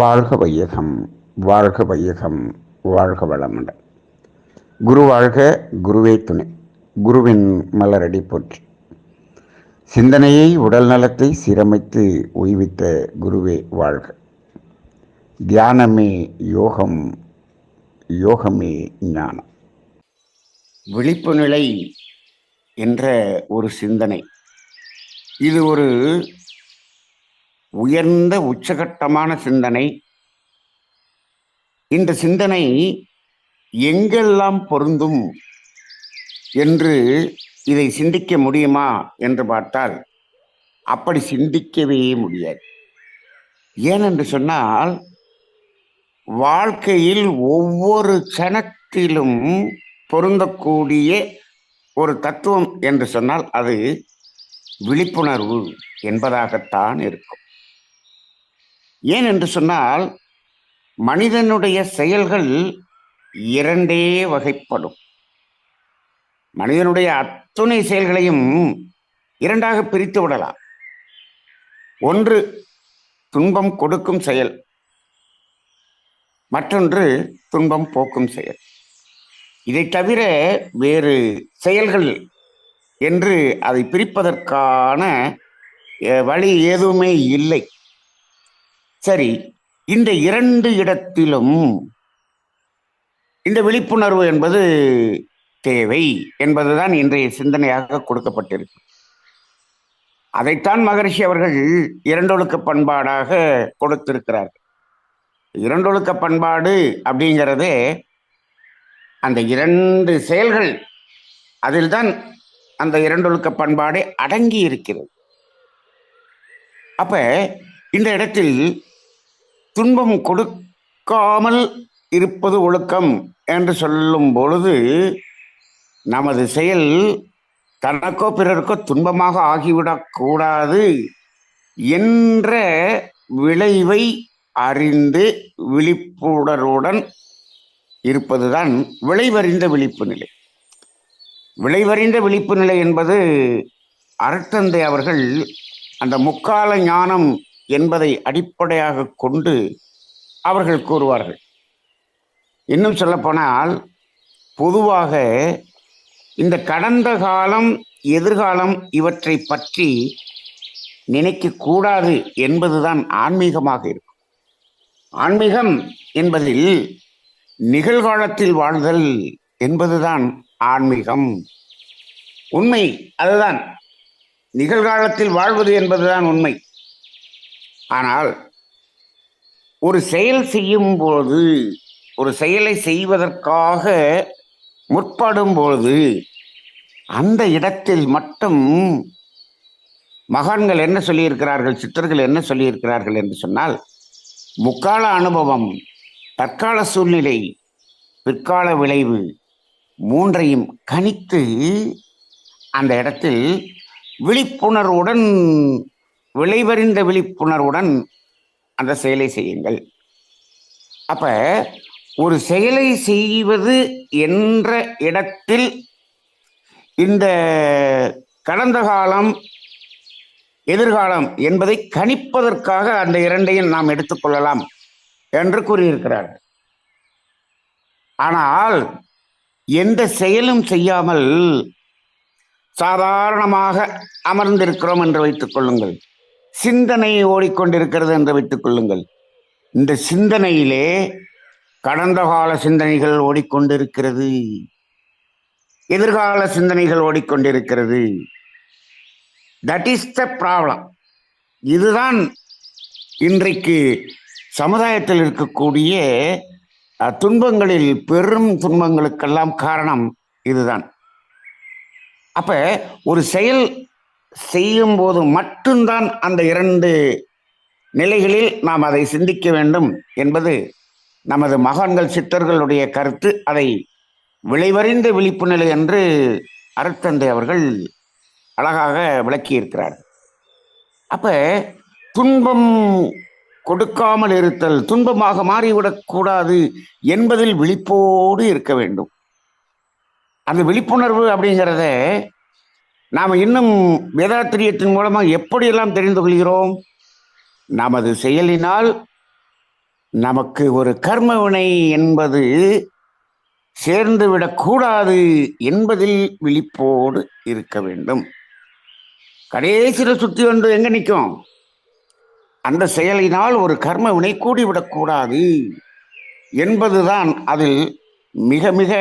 வாழ்க வையகம் வாழ்க வையகம் வாழ்க வளமுடன். குரு வாழ்க குருவே துணை. குருவின் மலரடி போற்றி. சிந்தனையை உடல் நலத்தை சீரமைத்து ஓய்வித்த குருவே வாழ்க. தியானமே யோகம் யோகமே ஞானம். விழிப்பு நிலை என்ற ஒரு சிந்தனை. இது ஒரு உயர்ந்த உச்சகட்டமான சிந்தனை. இந்த சிந்தனை எங்கெல்லாம் பொருந்தும் என்று இதை சிந்திக்க முடியுமா என்று பார்த்தால் அப்படி சிந்திக்கவே முடியாது. ஏனென்று சொன்னால் வாழ்க்கையில் ஒவ்வொரு கணத்திலும் பொருந்தக்கூடிய ஒரு தத்துவம் என்று சொன்னால் அது விழிப்புணர்வு என்பதாகத்தான் இருக்கும். ஏன் என்று சொன்னால் மனிதனுடைய செயல்கள் இரண்டே வகைப்படும். மனிதனுடைய அத்துணை செயல்களையும் இரண்டாக பிரித்து விடலாம். ஒன்று துன்பம் கொடுக்கும் செயல். மற்றொன்று துன்பம் போக்கும் செயல். இதை தவிர வேறு செயல்கள் என்று அதை பிரிப்பதற்கான வழி எதுவுமே இல்லை. சரி இந்த இரண்டு இடத்திலும் இந்த விழிப்புணர்வு என்பது தேவை என்பதுதான் இன்றைய சிந்தனையாக கொடுக்கப்பட்டிருக்கு. அதைத்தான் மகரிஷி அவர்கள் இரண்டொழுக்க பண்பாடாக கொடுத்திருக்கிறார்கள். இரண்டொழுக்க பண்பாடு அப்படிங்கிறதே அந்த இரண்டு செயல்கள் அதில்தான் அந்த இரண்டொழுக்க பண்பாடே அடங்கி இருக்கிறது அப்ப இந்த இடத்தில் துன்பம் கொடுக்காமல் இருப்பது ஒழுக்கம் என்று சொல்லும் பொழுது நமது செயல் தனக்கோ பிறருக்கோ துன்பமாக ஆகிவிடக்கூடாது என்ற விளைவை அறிந்து விழிப்புணர்வுடன் இருப்பதுதான் விளைவறிந்த விழிப்பு நிலை. விளைவறிந்த விழிப்பு நிலை என்பது அருட்தந்தை அவர்கள் அந்த முக்கால ஞானம் என்பதை அடிப்படையாக கொண்டு அவர்கள் கூறுவார்கள். இன்னும் சொல்லப்போனால் பொதுவாக இந்த கடந்த காலம் எதிர்காலம் இவற்றை பற்றி நினைக்கக்கூடாது என்பதுதான் ஆன்மீகமாக இருக்கும். ஆன்மீகம் என்பதில் நிகழ்காலத்தில் வாழ்தல் என்பதுதான் ஆன்மீகம். உண்மை அதுதான். நிகழ்காலத்தில் வாழ்வது என்பதுதான் உண்மை. ஆனால் ஒரு செயல் செய்யும்போது ஒரு செயலை செய்வதற்காக முற்படும் பொழுது அந்த இடத்தில் மட்டும் மகான்கள் என்ன சொல்லியிருக்கிறார்கள் சித்தர்கள் என்ன சொல்லியிருக்கிறார்கள் என்று சொன்னால் முக்கால அனுபவம் தற்கால சூழ்நிலை பிற்கால விளைவு மூன்றையும் கணித்து அந்த இடத்தில் விழிப்புணர்வுடன் விளைவறிந்த விழிப்புணர்வுடன் அந்த செயலை செய்யுங்கள். அப்ப ஒரு செயலை செய்வது என்ற இடத்தில் இந்த கடந்த காலம் எதிர்காலம் என்பதை கணிப்பதற்காக அந்த இரண்டையும் நாம் எடுத்துக்கொள்ளலாம் என்று கூறியிருக்கிறார்கள். ஆனால் எந்த செயலும் செய்யாமல் சாதாரணமாக அமர்ந்திருக்கிறோம் என்று வைத்துக் கொள்ளுங்கள். சிந்தனை ஓடிக்கொண்டிருக்கிறது என்று வைத்துக் கொள்ளுங்கள். இந்த சிந்தனையிலே கடந்த கால சிந்தனைகள் ஓடிக்கொண்டிருக்கிறது. எதிர்கால சிந்தனைகள் ஓடிக்கொண்டிருக்கிறது. தட் இஸ் த ப்ராப்ளம் இதுதான் இன்றைக்கு சமுதாயத்தில் இருக்கக்கூடிய துன்பங்களில் பெரும் துன்பங்களுக்கெல்லாம் காரணம் இதுதான். அப்ப ஒரு செயல் செய்யும் போது மட்டும்தான் அந்த இரண்டு நிலைகளில் நாம் அதை சிந்திக்க வேண்டும் என்பது நமது மகான்கள் சித்தர்களுடைய கருத்து. அதை விளைவறிந்த விழிப்பு நிலை என்று அருட்தந்தை அவர்கள் அழகாக விளக்கியிருக்கிறார். அப்ப துன்பம் கொடுக்காமல் இருத்தல் துன்பமாக மாறிவிடக்கூடாது என்பதில் விழிப்போடு இருக்க வேண்டும். அந்த விழிப்புணர்வு அப்படிங்கிறத நாம் இன்னும் வேதாத்திரியத்தின் மூலமாக எப்படியெல்லாம் தெரிந்து கொள்கிறோம்? நமது செயலினால் நமக்கு ஒரு கர்மவினை என்பது சேர்ந்து விடக்கூடாது என்பதில் விழிப்போடு இருக்க வேண்டும். கடைசியில் சுற்றி வந்து எங்கே நிற்கும் அந்த செயலினால் ஒரு கர்ம வினை கூடிவிடக்கூடாது என்பதுதான் அதில் மிக மிக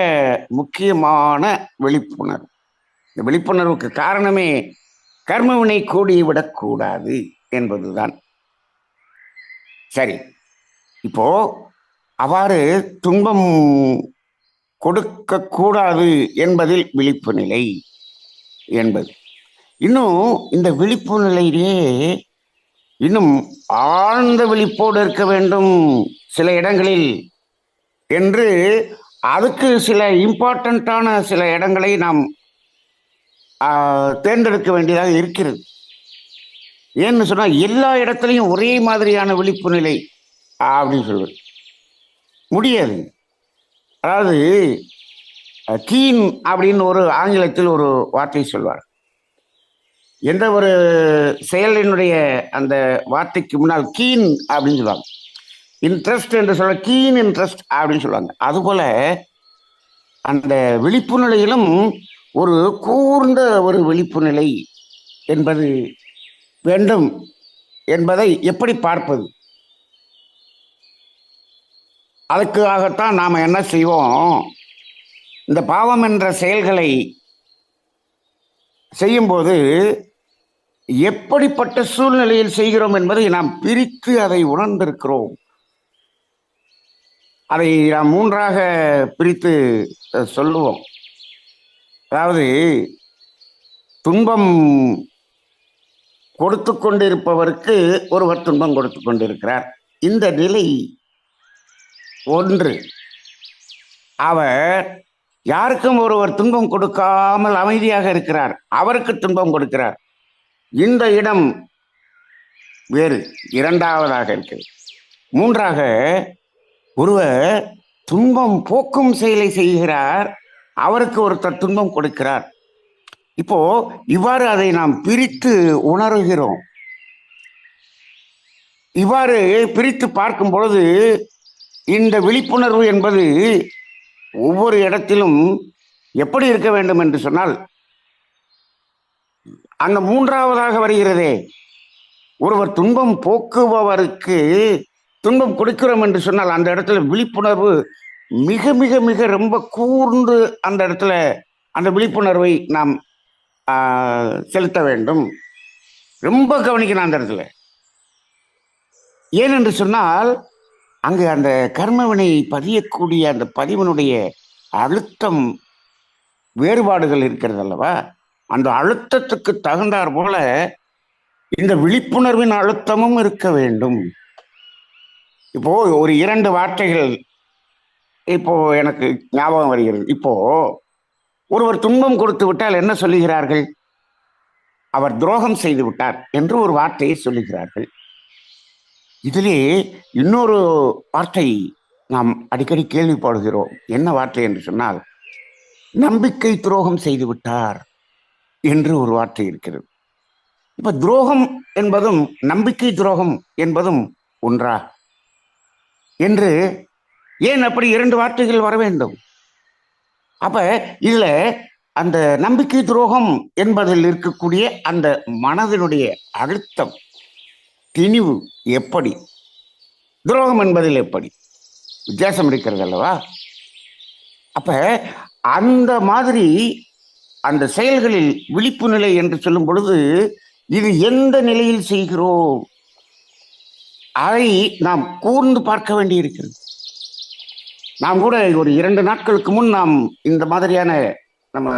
முக்கியமான விழிப்புணர்வு. இந்த விழிப்புணர்வுக்கு காரணமே கர்மவினை கூடிவிடக்கூடாது என்பதுதான். சரி இப்போ அவ்வாறு துன்பம் கொடுக்கக்கூடாது என்பதில் விழிப்பு நிலை என்பது. இன்னும் இந்த விழிப்பு நிலையிலேயே இன்னும் ஆழ்ந்த விழிப்போடு இருக்க வேண்டும் சில இடங்களில் என்று அதுக்கு சில இம்பார்ட்டண்ட்டான சில இடங்களை நாம் தேர்ந்தெடுக்க வேண்டியதாக இருக்கிறது. ஏன்னு சொன்னால் எல்லா இடத்துலையும் ஒரே மாதிரியான விழிப்பு நிலை அப்படின்னு சொல்வது முடியாது. அதாவது கீன் அப்படின்னு ஒரு ஆங்கிலத்தில் ஒரு வார்த்தை சொல்வார். எந்த ஒரு செயலினுடைய அந்த வார்த்தைக்கு முன்னால் கீன் அப்படின்னு சொல்லுவாங்க. இன்ட்ரெஸ்ட் என்று சொல்ல கீன் இன்ட்ரெஸ்ட் அப்படின்னு சொல்லுவாங்க. அதுபோல் அந்த விழிப்பு ஒரு கூர்ந்த ஒரு விழிப்பு நிலை என்பது வேண்டும் என்பதை எப்படி பார்ப்பது? அதுக்காகத்தான் நாம் என்ன செய்வோம்? இந்த பாவம் என்ற செயல்களை செய்யும்போது எப்படிப்பட்ட சூழ்நிலையில் செய்கிறோம் என்பதை நாம் பிரித்து அதை உணர்ந்திருக்கிறோம். அதை நாம் மூன்றாக பிரித்து சொல்லுவோம். அதாவது துன்பம் கொடுத்து கொண்டிருப்பவருக்கு ஒருவர் துன்பம் கொடுத்து கொண்டிருக்கிறார். இந்த நிலை ஒன்று. அவர் யாருக்கும் ஒருவர் துன்பம் கொடுக்காமல் அமைதியாக இருக்கிறார். அவருக்கு துன்பம் கொடுக்கிறார். இந்த இடம் வேறு இரண்டாவதாக இருக்கிறது. மூன்றாக ஒருவர் துன்பம் போக்கும் செயலை செய்கிறார். அவருக்கு ஒருத்தர் துன்பம் கொடுக்கிறார். இப்போ இவ்வாறு அதை நாம் பிரித்து உணர்கிறோம். இவ்வாறு பிரித்து பார்க்கும் பொழுது இந்த விழிப்புணர்வு என்பது ஒவ்வொரு இடத்திலும் எப்படி இருக்க வேண்டும் என்று சொன்னால் அந்த மூன்றாவதாக வருகிறதே ஒருவர் துன்பம் போக்குபவருக்கு துன்பம் கொடுக்கிறோம் என்று சொன்னால் அந்த இடத்துல விழிப்புணர்வு மிக மிக மிக ரொம்ப கூர்ந்து அந்த இடத்துல அந்த விழிப்புணர்வை நாம் செலுத்த வேண்டும். ரொம்ப கவனிக்கணும் அந்த இடத்துல. ஏனென்று சொன்னால் அங்கு அந்த கர்மவினை பதியக்கூடிய அந்த பதிவனுடைய அழுத்தம் வேறுபாடுகள் இருக்கிறது அல்லவா? அந்த அழுத்தத்துக்கு தகுந்தார் போல இந்த விழிப்புணர்வின் அழுத்தமும் இருக்க வேண்டும். இப்போ ஒரு இரண்டு வார்த்தைகள் இப்போ எனக்கு ஞாபகம் வருகிறது. இப்போ ஒருவர் துன்பம் கொடுத்து விட்டால் என்ன சொல்லுகிறார்கள்? அவர் துரோகம் செய்து விட்டார் என்று ஒரு வார்த்தையை சொல்லுகிறார்கள். இதிலே இன்னொரு வார்த்தை நாம் அடிக்கடி கேள்விப்படுகிறோம். என்ன வார்த்தை என்று சொன்னால் நம்பிக்கை துரோகம் செய்து விட்டார் என்று ஒரு வார்த்தை இருக்கிறது. இப்ப துரோகம் என்பதும் நம்பிக்கை துரோகம் என்பதும் ஒன்றா? என்று ஏன் அப்படி இரண்டு வார்த்தைகள் வர வேண்டும்? அப்ப இதுல அந்த நம்பிக்கை துரோகம் என்பதில் இருக்கக்கூடிய அந்த மனதினுடைய அழுத்தம் திணிவு எப்படி? துரோகம் என்பதில் எப்படி? வித்தியாசம் இருக்கிறது அல்லவா? அப்ப அந்த மாதிரி அந்த செயல்களில் விழிப்பு நிலை என்று சொல்லும் பொழுது இது எந்த நிலையில் செய்கிறோம்? அதை நாம் கூர்ந்து பார்க்க வேண்டியிருக்கிறது. நாம் கூட ஒரு இரண்டு நாட்களுக்கு முன் நாம் இந்த மாதிரியான நம்ம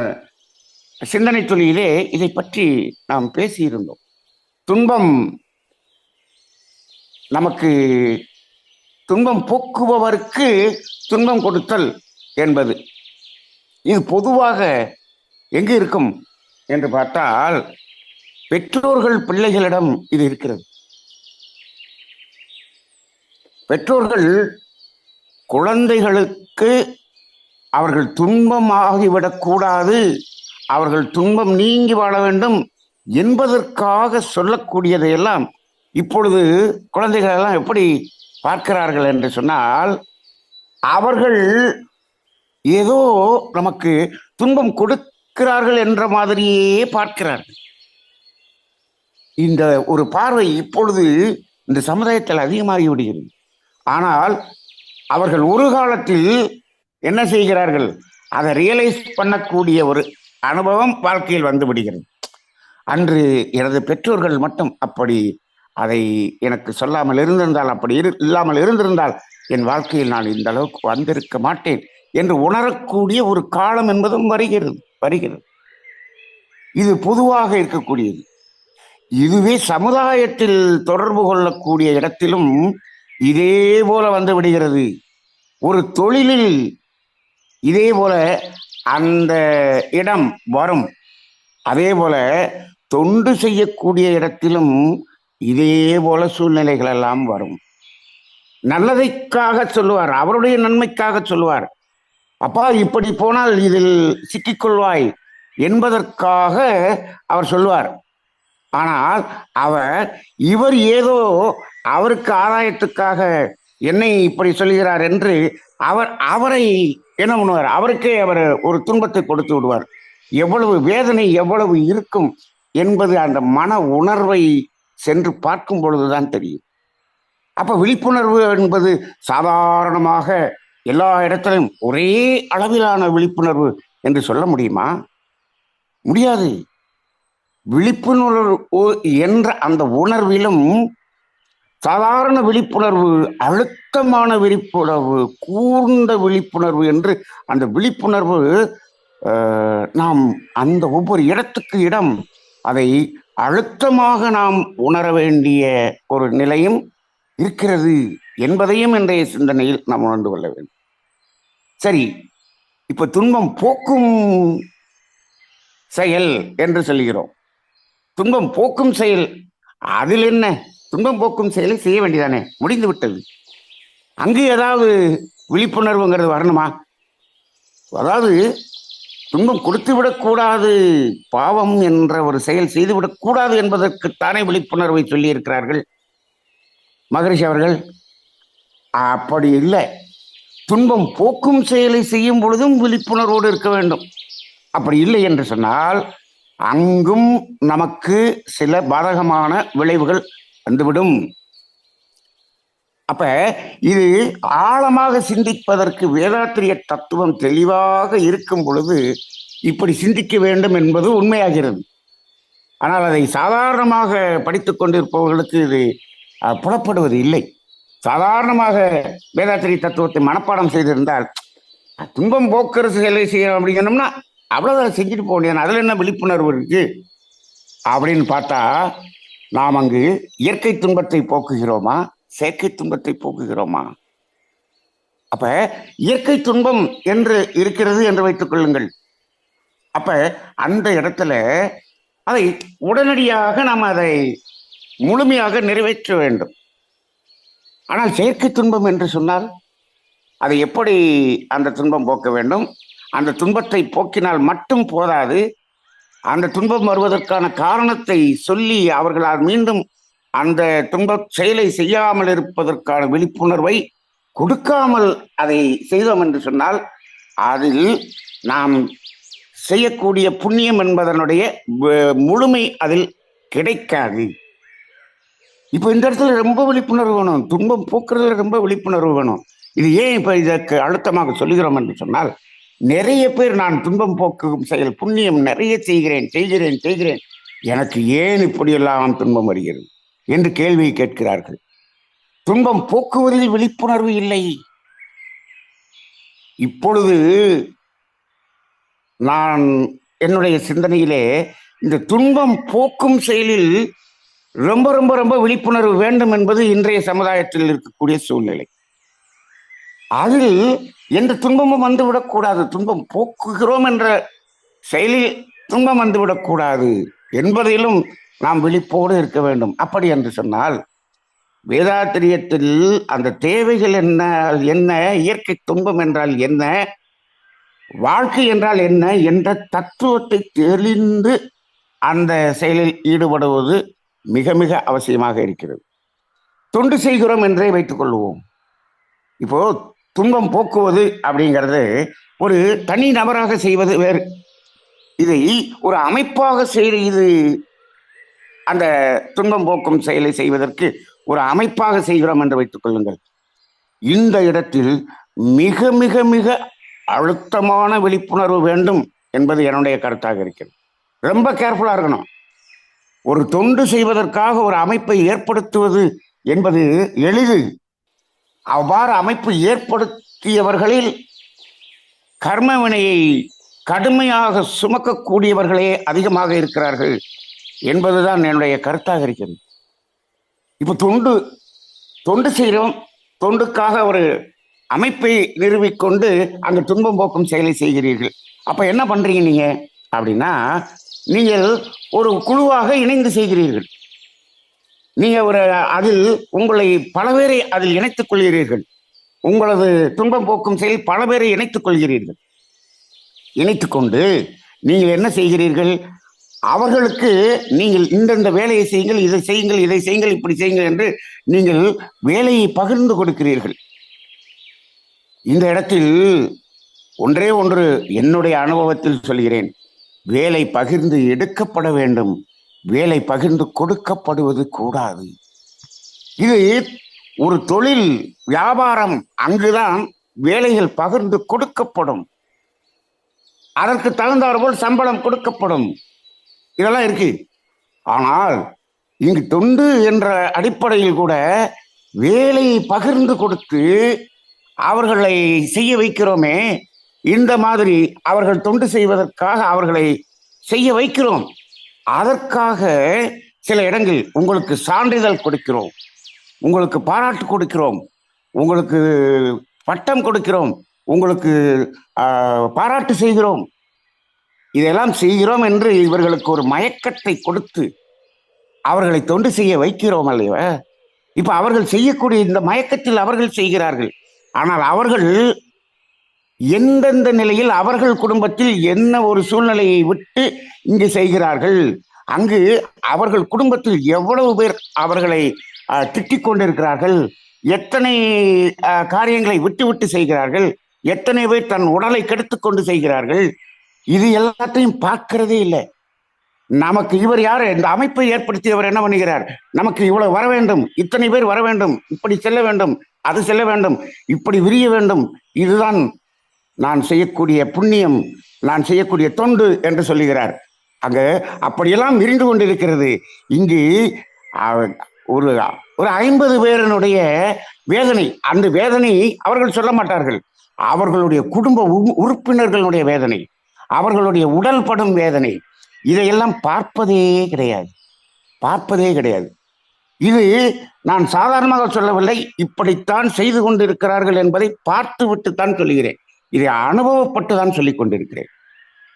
சிந்தனை தொழிலே இதை பற்றி நாம் பேசியிருந்தோம். துன்பம் நமக்கு துன்பம் போக்குபவருக்கு துன்பம் கொடுத்தல் என்பது. இது பொதுவாக எங்கு இருக்கும் என்று பார்த்தால் பெற்றோர்கள் பிள்ளைகளிடம் இது இருக்கிறது. பெற்றோர்கள் குழந்தைகளுக்கு அவர்கள் துன்பமாகிவிடக்கூடாது அவர்கள் துன்பம் நீங்கி வாழ வேண்டும் என்பதற்காக சொல்லக்கூடியதையெல்லாம் இப்பொழுது குழந்தைகளெல்லாம் எப்படி பார்க்கிறார்கள் என்று சொன்னால் அவர்கள் ஏதோ நமக்கு துன்பம் கொடுக்கிறார்கள் என்ற மாதிரியே பார்க்கிறார்கள். இந்த ஒரு பார்வை இப்பொழுது இந்த சமுதாயத்தில் அதிகமாகி விடுகிறது ஆனால் அவர்கள் ஒரு காலத்தில் என்ன செய்கிறார்கள்? அதை ரியலைஸ் பண்ணக்கூடிய ஒரு அனுபவம் வாழ்க்கையில் வந்து விடுகிறது. அன்று எனது பெற்றோர்கள் மட்டும் அப்படி அதை எனக்கு சொல்லாமல் இருந்திருந்தால் அப்படி இரு இல்லாமல் இருந்திருந்தால் என் வாழ்க்கையில் நான் இந்த அளவுக்கு வந்திருக்க மாட்டேன் என்று உணரக்கூடிய ஒரு காலம் என்பதும் வருகிறது வருகிறது. இது பொதுவாக இருக்கக்கூடியது. இதுவே சமுதாயத்தில் தொடர்பு கொள்ளக்கூடிய இடத்திலும் இதே போல வந்து விடுகிறது. ஒரு தொழிலில் இதே போல அந்த இடம் வரும். அதே போல தொண்டு செய்யக்கூடிய இடத்திலும் இதே போல சூழ்நிலைகள் எல்லாம் வரும். நல்லதைக்காக சொல்லுவார். அவருடைய நன்மைக்காக சொல்லுவார். அப்பா இப்படி போனால் இதில் சிக்கிக்கொள்வாய் என்பதற்காக அவர் சொல்லுவார். ஆனால் அவர் இவர் ஏதோ அவருக்கு ஆதாயத்துக்காக என்னை இப்படி சொல்கிறார் என்று அவர் அவரை என்ன பண்ணுவார்? அவருக்கே அவர் ஒரு துன்பத்தை கொடுத்து விடுவார். எவ்வளவு வேதனை எவ்வளவு இருக்கும் என்பது அந்த மன உணர்வை சென்று பார்க்கும் பொழுதுதான் தெரியும். அப்ப விழிப்புணர்வு என்பது சாதாரணமாக எல்லா இடத்திலும் ஒரே அளவிலான விழிப்புணர்வு என்று சொல்ல முடியுமா? முடியாது. விழிப்புணர்வு என்ற அந்த உணர்விலும் சாதாரண விழிப்புணர்வு அழுத்தமான விழிப்புணர்வு கூர்ந்த விழிப்புணர்வு என்று அந்த விழிப்புணர்வு நாம் அந்த ஒவ்வொரு இடத்துக்கு இடம் அதை அழுத்தமாக நாம் உணர வேண்டிய ஒரு நிலையும் இருக்கிறது என்பதையும் இன்றைய சிந்தனையில் நாம் உணர்ந்து கொள்ள வேண்டும். சரி இப்ப துன்பம் போக்கும் செயல் என்று சொல்கிறோம் துன்பம் போக்கும் செயல் அதில் என்ன? துன்பம் போக்கும் செயலை செய்ய வேண்டியதானே? முடிந்து விட்டது. அங்கு ஏதாவது விழிப்புணர்வுங்கிறது வரணுமா? அதாவது துன்பம் கொடுத்து விடக்கூடாது பாவம் என்ற ஒரு செயல் செய்து விடக்கூடாது என்பதற்குத்தானே விழிப்புணர்வை சொல்லியிருக்கிறார்கள் மகரிஷி அவர்கள். அப்படி இல்லை. துன்பம் போக்கும் செயலை செய்யும் பொழுதும் விழிப்புணர்வோடு இருக்க வேண்டும். அப்படி இல்லை என்று சொன்னால் அங்கும் நமக்கு சில பாதகமான விளைவுகள் வந்துவிடும். அப்ப இது ஆழமாக சிந்திப்பதற்கு வேதாத்திரிய தத்துவம் தெளிவாக இருக்கும் பொழுது இப்படி சிந்திக்க வேண்டும் என்பது உண்மையாகிறது. ஆனால் அதை சாதாரணமாக படித்து கொண்டிருப்பவர்களுக்கு இது புலப்படுவது இல்லை. சாதாரணமாக வேதாத்திரி தத்துவத்தை மனப்பாடம் செய்திருந்தால் துன்பம் போக்குற செயலை செய்யணும் அப்படிங்கணும்னா அவ்வளோதான் செஞ்சுட்டு போக முடியாது. அதில் என்ன விழிப்புணர்வு இருக்கு? அப்படின்னு பார்த்தா நாம் அங்கு இயற்கை துன்பத்தை போக்குகிறோமா? செயற்கை துன்பத்தை போக்குகிறோமா? அப்ப இயற்கை துன்பம் என்று இருக்கிறது என்று வைத்துக் கொள்ளுங்கள். அப்ப அந்த இடத்துல அதை உடனடியாக நாம் அதை முழுமையாக நிறைவேற்ற வேண்டும். ஆனால் செயற்கை துன்பம் என்று சொன்னால் அதை எப்படி அந்த துன்பம் போக்க வேண்டும்? அந்த துன்பத்தை போக்கினால் மட்டும் போதாது அந்த துன்பம் வருவதற்கான காரணத்தை சொல்லி அவர்களால் மீண்டும் அந்த துன்ப செயலை செய்யாமல் இருப்பதற்கான விழிப்புணர்வை கொடுக்காமல் அதை செய்தோம் என்று சொன்னால் அதில் நாம் செய்யக்கூடிய புண்ணியம் என்பதனுடைய முழுமை அதில் கிடைக்காது. இப்போ இந்த இடத்துல ரொம்ப விழிப்புணர்வு வேணும். துன்பம் போக்குறதுல ரொம்ப விழிப்புணர்வு வேணும். இது ஏன் இப்ப இதற்கு அழுத்தமாக சொல்லுகிறோம் என்று சொன்னால் நிறைய பேர் நான் துன்பம் போக்கும் செயல் புண்ணியம் நிறைய செய்கிறேன் செய்கிறேன் செய்கிறேன். எனக்கு ஏன் இப்படியெல்லாம் துன்பம் வருகிறது? என்று கேள்வியை கேட்கிறார்கள். துன்பம் போக்குவதில் விழிப்புணர்வு இல்லை. இப்பொழுது நான் என்னுடைய சிந்தனையிலே இந்த துன்பம் போக்கும் செயலில் ரொம்ப ரொம்ப ரொம்ப விழிப்புணர்வு வேண்டும் என்பது இன்றைய சமுதாயத்தில் இருக்கக்கூடிய சூழ்நிலை. அதில் எந்த துன்பமும் வந்துவிடக்கூடாது துன்பம் போக்குகிறோம் என்ற செயலில் துன்பம் வந்துவிடக்கூடாது என்பதிலும் நாம் விழிப்போடு இருக்க வேண்டும். அப்படி என்று சொன்னால் வேதாத்திரியத்தில் அந்த தேவைகள் என்ன என்ன இயற்கை துன்பம் என்றால் என்ன வாழ்க்கை என்றால் என்ன என்ற தத்துவத்தை தெளிந்து அந்த செயலில் ஈடுபடுவது மிக மிக அவசியமாக இருக்கிறது. தொண்டு செய்கிறோம் என்றே வைத்துக் கொள்வோம். இப்போ துன்பம் போக்குவது அப்படிங்கிறது ஒரு தனி நபராக செய்வது வேறு. இதை ஒரு அமைப்பாக செய்து அந்த துன்பம் போக்கும் செயலை செய்வதற்கு ஒரு அமைப்பாக செய்கிறோம் என்று வைத்துக் கொள்ளுங்கள். இந்த இடத்தில் மிக மிக மிக அழுத்தமான விழிப்புணர்வு வேண்டும் என்பது என்னுடைய கருத்தாக இருக்கிறது. ரொம்ப கேர்ஃபுல்லாக இருக்கணும். ஒரு தொண்டு செய்வதற்காக ஒரு அமைப்பை ஏற்படுத்துவது என்பது எளிது. அவ்வாறு அமைப்பு ஏற்படுத்தியவர்களில் கர்ம வினையை கடுமையாக சுமக்கக்கூடியவர்களே அதிகமாக இருக்கிறார்கள் என்பதுதான் என்னுடைய கருத்தாக இருக்கிறது. இப்போ தொண்டு தொண்டு செய்கிறோம். தொண்டுக்காக ஒரு அமைப்பை நிறுவிக்கொண்டு அந்த துன்பம் போக்கும் செயலை செய்கிறீர்கள். அப்போ என்ன பண்ணுறீங்க நீங்கள் அப்படின்னா நீங்கள் ஒரு குழுவாக இணைந்து செய்கிறீர்கள். நீங்க ஒரு அதில் உங்களை பல பேரை அதில் இணைத்துக் கொள்கிறீர்கள். உங்களது துன்பம் போக்கும் செயல் பல பேரை இணைத்துக் கொள்கிறீர்கள். இணைத்து கொண்டு நீங்கள் என்ன செய்கிறீர்கள்? அவர்களுக்கு நீங்கள் இந்தந்த வேலையை செய்யுங்கள் இதை செய்யுங்கள் இதை செய்யுங்கள் இப்படி செய்யுங்கள் என்று நீங்கள் வேலையை பகிர்ந்து கொடுக்கிறீர்கள். இந்த இடத்தில் ஒன்றே ஒன்று என்னுடைய அனுபவத்தில் சொல்கிறேன். வேலை பகிர்ந்து எடுக்கப்பட வேண்டும். வேலை பகிர்ந்து கொடுக்கப்படுவது கூடாது. இது ஒரு தொழில் வியாபாரம் அங்குதான் வேலைகள் பகிர்ந்து கொடுக்கப்படும். அதற்கு தகுந்தாற்போல் சம்பளம் கொடுக்கப்படும். இதெல்லாம் இருக்கு. ஆனால் இங்கு தொண்டு என்ற அடிப்படையில் கூட வேலையை பகிர்ந்து கொடுத்து அவர்களை செய்ய வைக்கிறோமே இந்த மாதிரி அவர்கள் தொண்டு செய்வதற்காக அவர்களை செய்ய வைக்கிறோம். அதற்காக சில இடங்கள் உங்களுக்கு சான்றிதழ் கொடுக்கிறோம். உங்களுக்கு பாராட்டு கொடுக்கிறோம். உங்களுக்கு பட்டம் கொடுக்கிறோம். உங்களுக்கு பாராட்டு செய்கிறோம். இதெல்லாம் செய்கிறோம் என்று இவர்களுக்கு ஒரு மயக்கத்தை கொடுத்து அவர்களை தொண்டு செய்ய வைக்கிறோம் அல்லவா? இப்போ அவர்கள் செய்யக்கூடிய இந்த மயக்கத்தில் அவர்கள் செய்கிறார்கள். ஆனால் அவர்கள் எந்தெந்த நிலையில் அவர்கள் குடும்பத்தில் என்ன ஒரு சூழ்நிலையை விட்டு இங்கு செய்கிறார்கள்? அங்கு அவர்கள் குடும்பத்தில் எவ்வளவு பேர் அவர்களை திட்டிக் கொண்டிருக்கிறார்கள்? எத்தனை காரியங்களை விட்டு விட்டு செய்கிறார்கள்? எத்தனை பேர் தன் உடலை கெடுத்துக்கொண்டு செய்கிறார்கள்? இது எல்லாத்தையும் பார்க்கிறதே இல்லை. நமக்கு இவர் யார்? இந்த அமைப்பை ஏற்படுத்தியவர் என்ன பண்ணுகிறார்? நமக்கு இவ்வளவு வர வேண்டும். இத்தனை பேர் வர வேண்டும். இப்படி செல்ல வேண்டும். அது செல்ல வேண்டும். இப்படி விரிய வேண்டும். இதுதான் நான் செய்யக்கூடிய புண்ணியம் நான் செய்யக்கூடிய தொண்டு என்று சொல்லுகிறார். அங்க அப்படியெல்லாம் விரிந்து கொண்டிருக்கிறது. இங்கு ஒரு ஒரு ஐம்பது பேரனுடைய வேதனை அந்த வேதனை அவர்கள் சொல்ல மாட்டார்கள். அவர்களுடைய குடும்ப உறுப்பினர்களுடைய வேதனை அவர்களுடைய உடல் படும் வேதனை இதையெல்லாம் பார்ப்பதே கிடையாது. பார்ப்பதே கிடையாது. இது நான் சாதாரணமாக சொல்லவில்லை இப்படித்தான் செய்து கொண்டிருக்கிறார்கள் என்பதை பார்த்து விட்டுத்தான் சொல்லுகிறேன். இதை அனுபவப்பட்டு தான் சொல்லிக் கொண்டிருக்கிறேன்.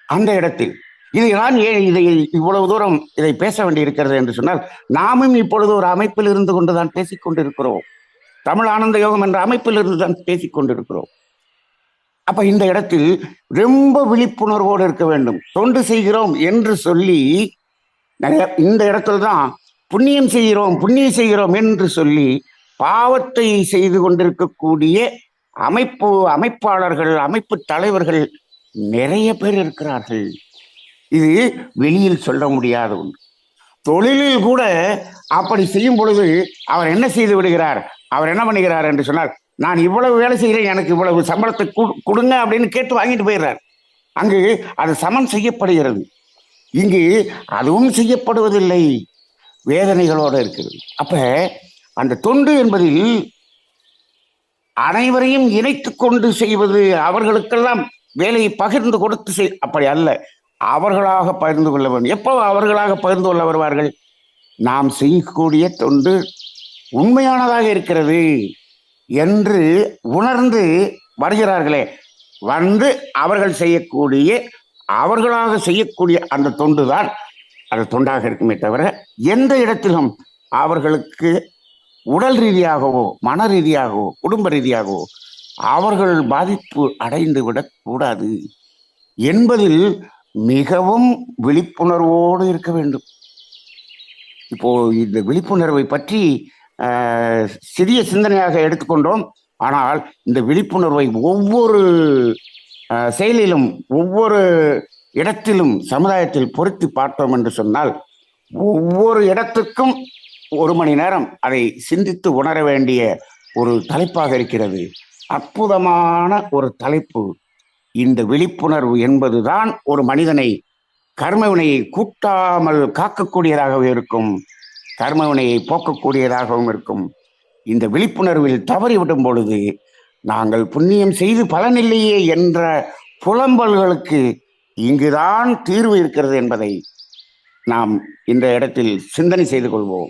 அந்த இடத்தில் இதை நான் ஏன் இதை இவ்வளவு தூரம் இதை பேச வேண்டியிருக்கிறது என்று சொன்னால் நாமும் இப்பொழுது ஒரு அமைப்பில் இருந்து கொண்டுதான் பேசிக் கொண்டிருக்கிறோம். தமிழ் ஆனந்த யோகம் என்ற அமைப்பில் இருந்து தான் பேசிக் கொண்டிருக்கிறோம். அப்ப இந்த இடத்தில் ரொம்ப விழிப்புணர்வோடு இருக்க வேண்டும். தொண்டு செய்கிறோம் என்று சொல்லி நிறைய இந்த இடத்துல தான் புண்ணியம் செய்கிறோம் புண்ணியம் செய்கிறோம் என்று சொல்லி பாவத்தை செய்து கொண்டிருக்கக்கூடிய அமைப்பு அமைப்பாளர்கள் அமைப்பு தலைவர்கள் நிறைய பேர் இருக்கிறார்கள். இது வெளியில் சொல்ல முடியாத ஒன்று. தொழிலில் கூட அப்படி செய்யும் பொழுது அவர் என்ன செய்து விடுகிறார்? அவர் என்ன பண்ணுகிறார் என்று சொன்னார் நான் இவ்வளவு வேலை செய்கிறேன் எனக்கு இவ்வளவு சம்பளத்தை கொடு- கொடுங்க அப்படின்னு கேட்டு வாங்கிட்டு போயிடுறார். அங்கு அது சமன் செய்யப்படுகிறது. இங்கு அதுவும் செய்யப்படுவதில்லை. வேதனைகளோடு இருக்கிறது. அப்ப அந்த தொண்டு என்பதில் அனைவரையும் இணைத்துக் கொண்டு செய்வது அவர்களுக்கெல்லாம் வேலையை பகிர்ந்து கொடுத்து செய் அப்படி அல்ல. அவர்களாக பகிர்ந்து கொள்ள வேண்டும். எப்போ அவர்களாக பகிர்ந்து கொள்ள வருவார்கள்? நாம் செய்யக்கூடிய தொண்டு உண்மையானதாக இருக்கிறது என்று உணர்ந்து வருகிறார்களே. வந்து அவர்கள் செய்யக்கூடிய அவர்களாக செய்யக்கூடிய அந்த தொண்டு தான் அது தொண்டாக இருக்குமே தவிர எந்த இடத்திலும் அவர்களுக்கு உடல் ரீதியாகவோ மன ரீதியாகவோ குடும்ப ரீதியாகவோ அவர்கள் பாதிப்பு அடைந்து விடக்கூடாது என்பதில் மிகவும் விழிப்புணர்வோடு இருக்க வேண்டும். இப்போ இந்த விழிப்புணர்வை பற்றி சிறிய சிந்தனையாக எடுத்துக்கொண்டோம். ஆனால் இந்த விழிப்புணர்வை ஒவ்வொரு செயலிலும் ஒவ்வொரு இடத்திலும் சமுதாயத்தில் பொருத்தி பார்த்தோம் என்று சொன்னால் ஒவ்வொரு இடத்துக்கும் ஒரு மணி நேரம் அதை சிந்தித்து உணர வேண்டிய ஒரு தலைப்பாக இருக்கிறது. அற்புதமான ஒரு தலைப்பு. இந்த விழிப்புணர்வு என்பதுதான் ஒரு மனிதனை கர்மவினையை கூட்டாமல் காக்கக்கூடியதாகவும் இருக்கும். கர்மவினையை போக்கக்கூடியதாகவும் இருக்கும். இந்த விழிப்புணர்வில் தவறிவிடும் பொழுது நாங்கள் புண்ணியம் செய்து பலனில்லையே என்ற புலம்பல்களுக்கு இங்குதான் தீர்வு இருக்கிறது என்பதை நாம் இந்த இடத்தில் சிந்தனை செய்து கொள்வோம்.